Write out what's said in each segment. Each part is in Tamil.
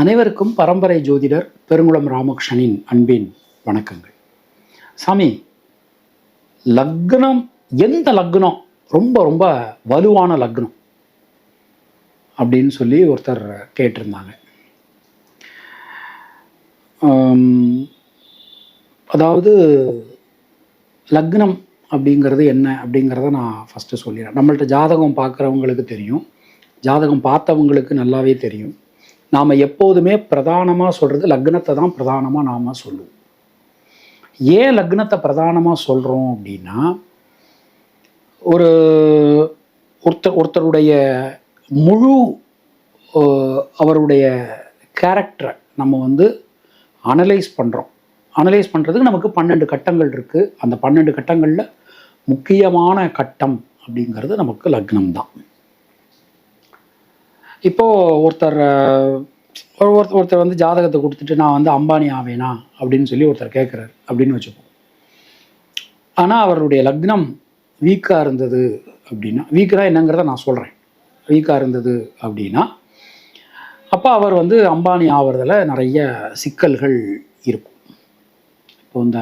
அனைவருக்கும் பரம்பரை ஜோதிடர் பெருங்குளம் ராமகிருஷ்ணனின் அன்பின் வணக்கங்கள். சாமி லக்னம் எந்த லக்னம்? ரொம்ப ரொம்ப வலுவான லக்னம் அப்படின்னு சொல்லி ஒருத்தர் கேட்டிருந்தாங்க. அதாவது லக்னம் அப்படிங்கிறது என்ன அப்படிங்கிறத நான் ஃபஸ்ட்டு சொல்லிடுறேன். நம்மள்ட்ட ஜாதகம் பார்க்குறவங்களுக்கு தெரியும். ஜாதகம் பார்த்தவங்களுக்கு நல்லாவே தெரியும். நாம் எப்போதுமே பிரதானமாக சொல்கிறது லக்னத்தை தான் பிரதானமாக நாம் சொல்லுவோம். ஏன் லக்னத்தை பிரதானமாக சொல்கிறோம் அப்படின்னா ஒரு ஒருத்தர் ஒருத்தருடைய முழு அவருடைய கேரக்டரை நம்ம வந்து அனலைஸ் பண்ணுறோம் அனலைஸ் பண்ணுறதுக்கு நமக்கு பன்னெண்டு கட்டங்கள் இருக்குது அந்த பன்னெண்டு கட்டங்களில் முக்கியமான கட்டம் அப்படிங்கிறது நமக்கு லக்னம் தான். இப்போது ஒருத்தர் ஒரு ஒருத்தர் ஒருத்தர் வந்து ஜாதகத்தை கொடுத்துட்டு நான் வந்து அம்பானி ஆவேனா அப்படின்னு சொல்லி ஒருத்தர் கேட்குறாரு அப்படின்னு வச்சுப்போம். ஆனால் அவருடைய லக்னம் வீக்காக இருந்தது அப்படின்னா வீக்காக என்னங்கிறத நான் சொல்கிறேன் வீக்காக இருந்தது அப்படின்னா அப்போ அவர் வந்து அம்பானி ஆவறதில் நிறைய சிக்கல்கள் இருக்கும். இப்போ இந்த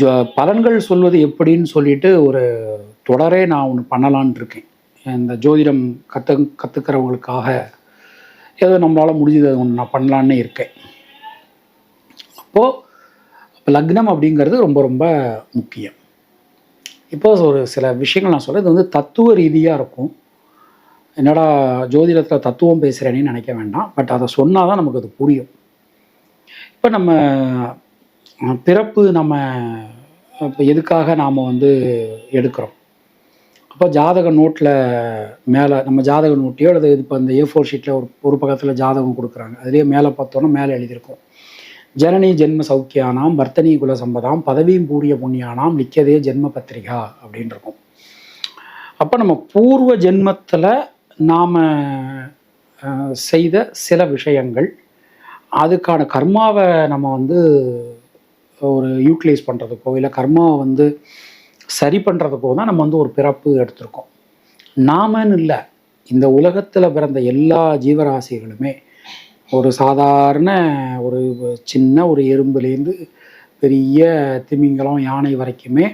ஜ பலன்கள் சொல்வது எப்படின்னு சொல்லிட்டு ஒரு தொடரே நான் ஒன்று பண்ணலான்னு இருக்கேன். இந்த ஜோதிடம் கற்று கற்றுக்கிறவங்களுக்காக ஏதோ நம்மளால் முடிஞ்சது ஒன்று நான் பண்ணலான்னு இருக்கேன். அப்போது லக்னம் அப்படிங்கிறது ரொம்ப ரொம்ப முக்கியம். இப்போ ஒரு சில விஷயங்கள் நான் சொல்கிறேன் இது வந்து தத்துவ ரீதியாக இருக்கும். என்னடா ஜோதிடத்தில் தத்துவம் பேசுகிறேன்னு நினைக்க வேண்டாம். பட் அதை சொன்னால் தான் நமக்கு அது புரியும். இப்போ நம்ம பிறப்பு நம்ம இப்போ எதுக்காக நாம் வந்து எடுக்கிறோம்? அப்போ ஜாதக நோட்டில் மேலே நம்ம ஜாதக நோட்டையோ அல்லது இப்போ அந்த ஏ ஃபோர் ஷீட்டில் ஒரு ஒரு பக்கத்தில் ஜாதகம் கொடுக்குறாங்க. அதுலேயே மேலே பார்த்தோன்னா மேலே எழுதியிருக்கும். ஜனனி ஜென்ம சௌக்கியானாம் வர்த்தனி குல சம்பதாம் பதவியும் பூரிய புண்ணியானாம் லிக்கதே ஜென்ம பத்திரிகா அப்படின்னு இருக்கும். அப்போ நம்ம பூர்வ ஜென்மத்தில் நாம் செய்த சில விஷயங்கள் அதுக்கான கர்மாவை நம்ம வந்து ஒரு யூட்டிலைஸ் பண்ணுறதுக்கோ இல்லை கர்மாவை வந்து சரி பண்ணுறதுக்கோ தான் நம்ம வந்து ஒரு பிறப்பு எடுத்திருக்கோம். நாமன்னு இல்லை இந்த உலகத்தில் பிறந்த எல்லா ஜீவராசிகளுமே ஒரு சாதாரண ஒரு சின்ன ஒரு எறும்புலேருந்து பெரிய திமிங்கலம் யானை வரைக்குமே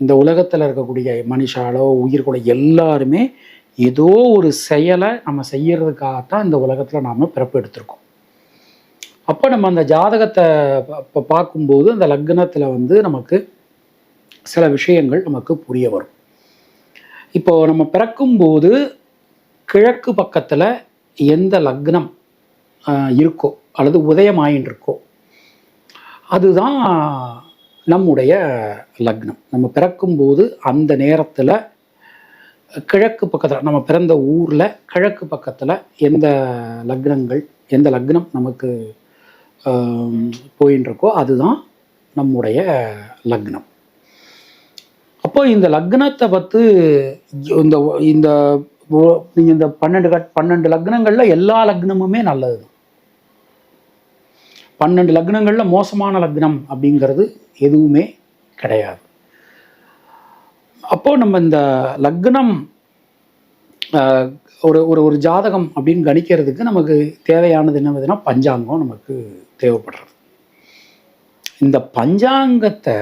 இந்த உலகத்தில் இருக்கக்கூடிய மனுஷாலோ உயிர்கூட எல்லாருமே ஏதோ ஒரு செயலை நம்ம செய்யறதுக்காகத்தான் இந்த உலகத்தில் நாம் பிறப்பு எடுத்திருக்கோம். அப்போ நம்ம அந்த ஜாதகத்தை இப்போ பார்க்கும்போது அந்த லக்னத்தில் வந்து நமக்கு சில விஷயங்கள் நமக்கு புரிய வரும். இப்போ நம்ம பிறக்கும்போது கிழக்கு பக்கத்தில் எந்த லக்னம் இருக்கோ அல்லது உதயமாயின் இருக்கோ அதுதான் நம்முடைய லக்னம். நம்ம பிறக்கும்போது அந்த நேரத்தில் கிழக்கு பக்கத்தில் நம்ம பிறந்த ஊரில் கிழக்கு பக்கத்தில் எந்த லக்னங்கள் எந்த லக்னம் நமக்கு போயின்னு இருக்கோ அதுதான் நம்முடைய லக்னம். அப்போ இந்த லக்னத்தை பத்து இந்த இந்த ஒ- நீங்க இந்த பன்னெண்டு கட் பன்னெண்டு லக்னங்கள்ல எல்லா லக்னமுமே நல்லது. பன்னெண்டு லக்னங்கள்ல மோசமான லக்னம் அப்படிங்கிறது எதுவுமே கிடையாது. அப்போ நம்ம இந்த லக்னம் ஒரு ஒரு ஒரு ஜாதகம் அப்படின்னு கணிக்கிறதுக்கு நமக்கு தேவையானது என்னதுன்னா பஞ்சாங்கம் நமக்கு தேவைப்படுறது. இந்த பஞ்சாங்கத்தை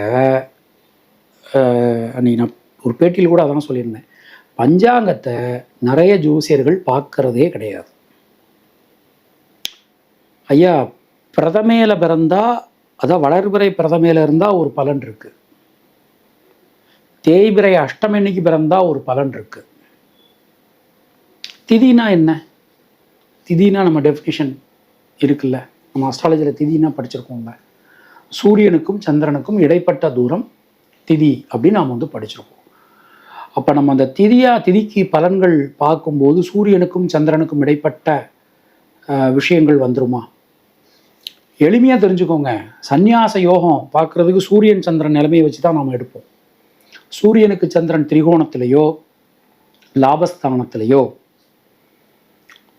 அன்னைக்கு நான் ஒரு பேட்டியில் கூட அதான் சொல்லியிருந்தேன். பஞ்சாங்கத்தை நிறைய ஜோசியர்கள் பார்க்கறதே கிடையாது. ஐயா பிரதமையில் பிறந்தா அதான் வளர்பிறை பிரதமையில் இருந்தால் ஒரு பலன் இருக்கு. தேய்பிறை அஷ்டமன்னைக்கு பிறந்தா ஒரு பலன் இருக்கு. திதினா என்ன? திதினா நம்ம டெஃபினிஷன் இருக்குல்ல. நம்ம அஸ்ட்ராலஜியில் திதினா படிச்சிருக்கோம்ல. சூரியனுக்கும் சந்திரனுக்கும் இடைப்பட்ட தூரம் திதி அப்படின்னு நாம் வந்து படிச்சிருக்கோம். அப்போ நம்ம அந்த திதியா திதிக்கு பலன்கள் பார்க்கும்போது சூரியனுக்கும் சந்திரனுக்கும் இடைப்பட்ட விஷயங்கள் வந்துருமா? எளிமையாக தெரிஞ்சுக்கோங்க. சந்நியாச யோகம் பார்க்குறதுக்கு சூரியன் சந்திரன் நிலைமையை வச்சு தான் நாம் எடுப்போம். சூரியனுக்கு சந்திரன் திரிகோணத்திலேயோ லாபஸ்தானத்திலேயோ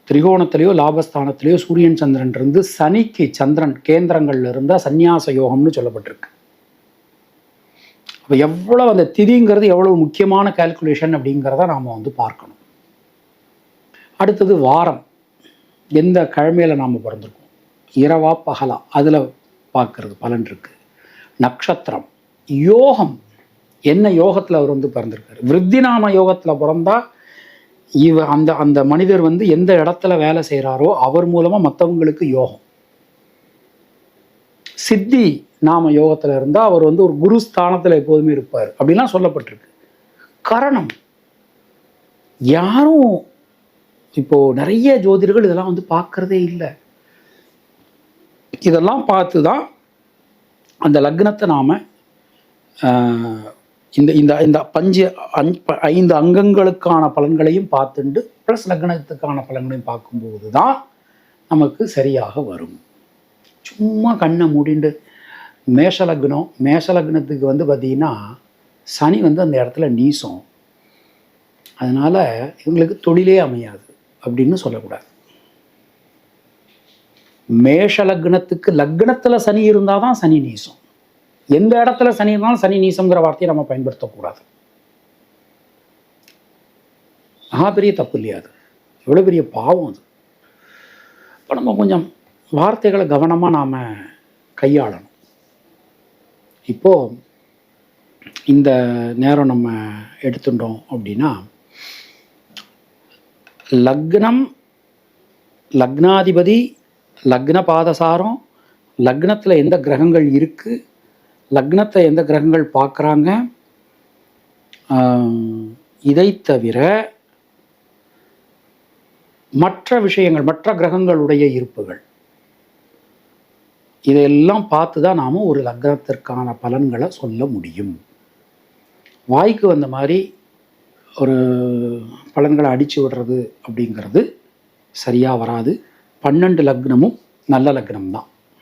திரிகோணத்திலேயோ லாபஸ்தானத்திலேயோ சூரியன் சந்திரன் இருந்து சனிக்கு சந்திரன் கேந்திரங்கள்ல இருந்தால் சந்நியாச யோகம்னு சொல்லப்பட்டிருக்கு. அப்போ எவ்வளவு அந்த திதிங்கிறது எவ்வளவு முக்கியமான கால்குலேஷன் அப்படிங்கிறத நாம் வந்து பார்க்கணும். அடுத்தது வாரம். எந்த கிழமையில் நாம் பிறந்திருக்கோம்? இரவா பகலா. அதில் பார்க்கறது பலன் இருக்குது நட்சத்திரம். யோகம். என்ன யோகத்தில் அவர் வந்து பிறந்திருக்காரு? விருத்திநாம யோகத்தில் பிறந்தா இவ அந்த அந்த மனிதர் வந்து எந்த இடத்துல வேலை செய்கிறாரோ அவர் மூலமாக மற்றவங்களுக்கு யோகம். சித்தி நாம யோகத்தில் இருந்தால் அவர் வந்து ஒரு குரு ஸ்தானத்தில் எப்போதுமே இருப்பார். அப்படிலாம் சொல்லப்பட்டிருக்கு. காரணம். யாரும் இப்போ நிறைய ஜோதிடர்கள் இதெல்லாம் வந்து பார்க்கறதே இல்லை. இதெல்லாம் பார்த்து தான் அந்த லக்னத்தை நாம் இந்த இந்த இந்த பஞ்சு ப- ஐந்து அங்கங்களுக்கான பலன்களையும் பார்த்துண்டு ப்ளஸ் லக்னத்துக்கான பலன்களையும் பார்க்கும்போது தான் நமக்கு சரியாக வரும். சும்மா கண்ணை மூடிண்டு மேஷ லக்னம் மேஷ லக்னத்துக்கு வந்து பார்த்தீங்கன்னா சனி வந்து அந்த இடத்துல நீசம். அதனால இவங்களுக்கு தொழிலே அமையாது அப்படின்னு சொல்லக்கூடாது. மேஷ லக்னத்துக்கு லக்னத்துல சனி இருந்தால் தான் சனி நீசம். எந்த இடத்துல சனி இருந்தாலும் சனி நீசம்ங்கிற வார்த்தையை நம்ம பயன்படுத்தக்கூடாது. மகா பெரிய தப்பு இல்லையா அது? எவ்வளோ பெரிய பாவம் அது. இப்போ நம்ம கொஞ்சம் வார்த்தைகளை கவனமாக நாம் கையாளணும். இப்போது இந்த நேரம் நம்ம எடுத்துட்டோம் அப்படின்னா லக்னம் லக்னாதிபதி லக்ன பாதசாரம் லக்னத்தில் எந்த கிரகங்கள் இருக்குது லக்னத்தை எந்த கிரகங்கள் பார்க்குறாங்க இதை தவிர மற்ற விஷயங்கள் மற்ற கிரகங்களுடைய இருப்புகள். இதையெல்லாம் பார்த்து தான் நாம் ஒரு லக்னத்திற்கான பலன்களை சொல்ல முடியும். வாய்க்கு வந்த மாதிரி ஒரு பலன்களை அடித்து விடுறது அப்படிங்கிறது சரியாக வராது. பன்னெண்டு லக்னமும் நல்ல லக்னம் தான்